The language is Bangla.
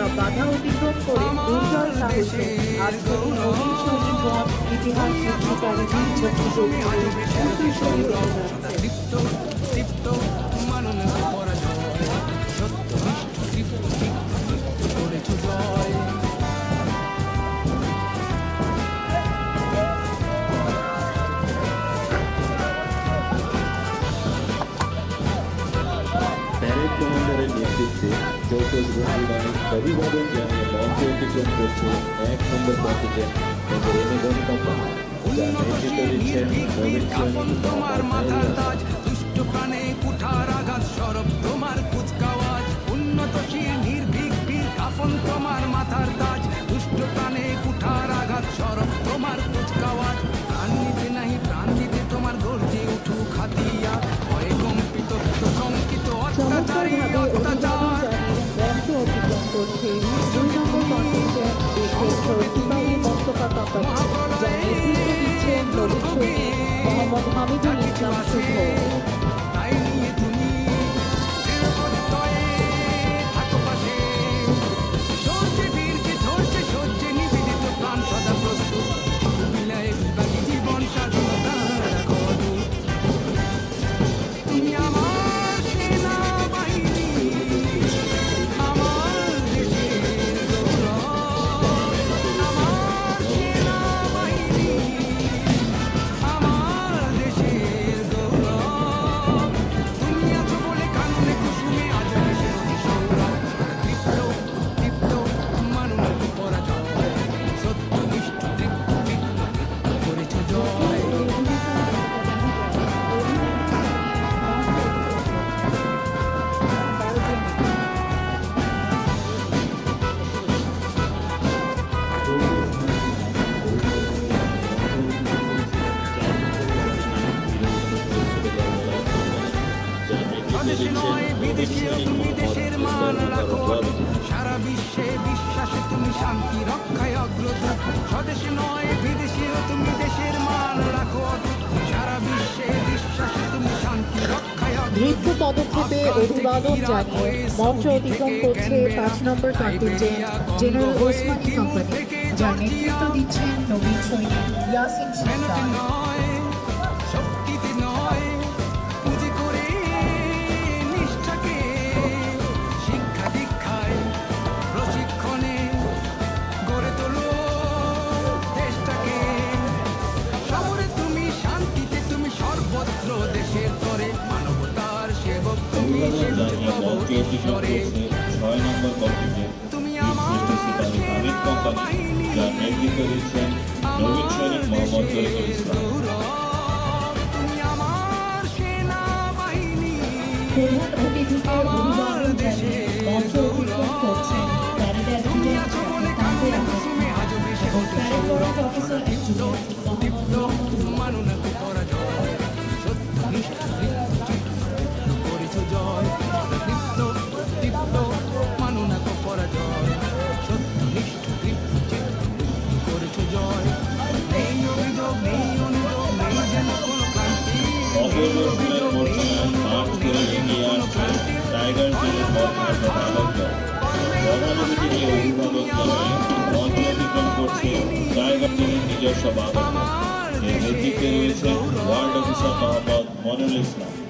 সব বাধা অতিক্রম করে দুর্জয় সাহসে আজকে এই নবীন সৈনিকগণ ইতিহাস সৃষ্টিকারী বীর চক্রবর্তী উত্তরসূরি হয়ে যাচ্ছে প্যারেড কমান্ডারের নেতৃত্বে চৌকস বন্ধুবাহিনী অভিবাদন জানিয়ে মঞ্চ অতিক্রম করছে এক নম্বর কন্টিজেন্ট মেজর এমেগন কোম্পানি যার নেতৃত্ব দিচ্ছেন নবীন তোমার মাথার মনিরুল তাজ দুষ্ট প্রাণে কুঠার আঘাত সরব তোমার কুচকাওয়াজ। উন্নত শির নির্ভীক বীর কাফন তোমার মাথার তাজ। নবীন সৈনিক মোহাম্মদ হামিদুল ইসলাম তুমি দেশের মান রাখো। সারা বিশ্বে বিশ্বাসে তুমি শান্তি রক্ষায় অগ্রদূত। স্বদেশে নয় বিদেশেও তুমি দেশের মান রাখো। সারা বিশ্বে বিশ্বাসে তুমি শান্তি রক্ষায় দীর্ঘ পদক্ষেপে অভিবাদন জানিয়ে মঞ্চ অতিক্রম করছে পাঁচ number contingent general Osmani company যার নেতৃত্ব দিচ্ছেন নবীন সৈনিক ইয়াসিন সরকার সর্বত্র দেশের তরে মানবতার সেবক তুমি করছে ছয় নম্বর তুমি আমার কোম্পানি যার নেতৃত্ব দিচ্ছেন নবীন সৈনিক মোহাম্মদ তরিকুল ইসলাম প্রধান অতিথিকে অভিবাদন জানিয়ে মঞ্চ অতিক্রম জিলের এদিকে। রয়েছে ওয়ার্ল্ড অফিসার মোহাম্মদ মনুল ইসলাম